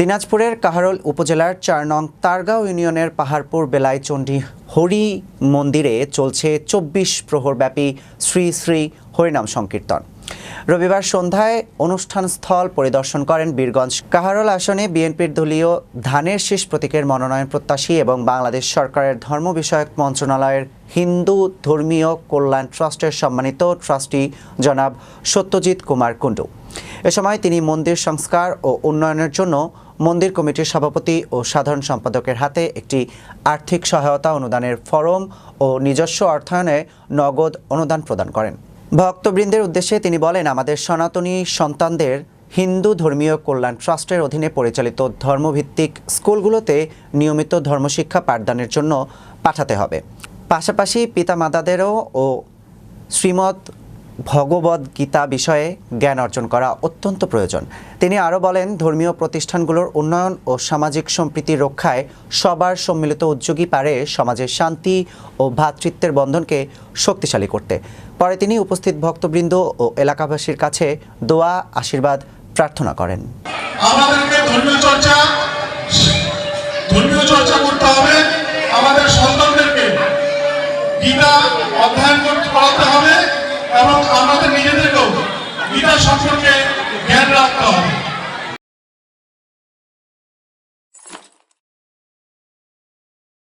দিনাজপুরের কাহারোল উপজেলার চার নং তারগাঁও ইউনিয়নের পাহাড়পুর বেলাইচণ্ডী হরি মন্দিরে চলছে চব্বিশ প্রহরব্যাপী শ্রী শ্রী হরিনাম সংকীর্তন। রবিবার সন্ধ্যায় অনুষ্ঠানস্থল পরিদর্শন করেন বীরগঞ্জ কাহারোল আসনে বিএনপির দলীয় ধানের শীষ প্রতীকের মনোনয়ন প্রত্যাশী এবং বাংলাদেশ সরকারের ধর্ম বিষয়ক মন্ত্রণালয়ের হিন্দু ধর্মীয় কল্যাণ ট্রাস্টের সম্মানিত ট্রাস্টি জনাব সত্যজিৎ কুমার কুণ্ডু। এ সময় তিনি মন্দির সংস্কার ও উন্নয়নের জন্য মন্দির কমিটির সভাপতি ও সাধারণ সম্পাদকের হাতে একটি আর্থিক সহায়তা অনুদানের ফরম ও নিজস্ব অর্থায়নে নগদ অনুদান প্রদান করেন। ভক্তবৃন্দের উদ্দেশ্যে তিনি বলেন, আমাদের সনাতনী সন্তানদের হিন্দু ধর্মীয় কল্যাণ ট্রাস্টের অধীনে পরিচালিত ধর্মভিত্তিক স্কুলগুলোতে নিয়মিত ধর্মশিক্ষা পাঠদানের জন্য পাঠাতে হবে। পাশাপাশি পিতামাতাদেরও ও শ্রীমৎ ভগবদ গীতা বিষয়ে জ্ঞান অর্জন করা অত্যন্ত প্রয়োজন। তিনি আরও বলেন, ধর্মীয় প্রতিষ্ঠানগুলোর উন্নয়ন ও সামাজিক সম্প্রীতি রক্ষায় সবার সম্মিলিত উদ্যোগী পারে সমাজের শান্তি ও ভ্রাতৃত্বের বন্ধনকে শক্তিশালী করতে। পরে তিনি উপস্থিত ভক্তবৃন্দ ও এলাকাবাসীর কাছে দোয়া, আশীর্বাদ প্রার্থনা করেন। আমাদেরকে ধর্মীয় চর্চা এবং আমাদের নিজেদেরকেও গীতা সম্পর্কে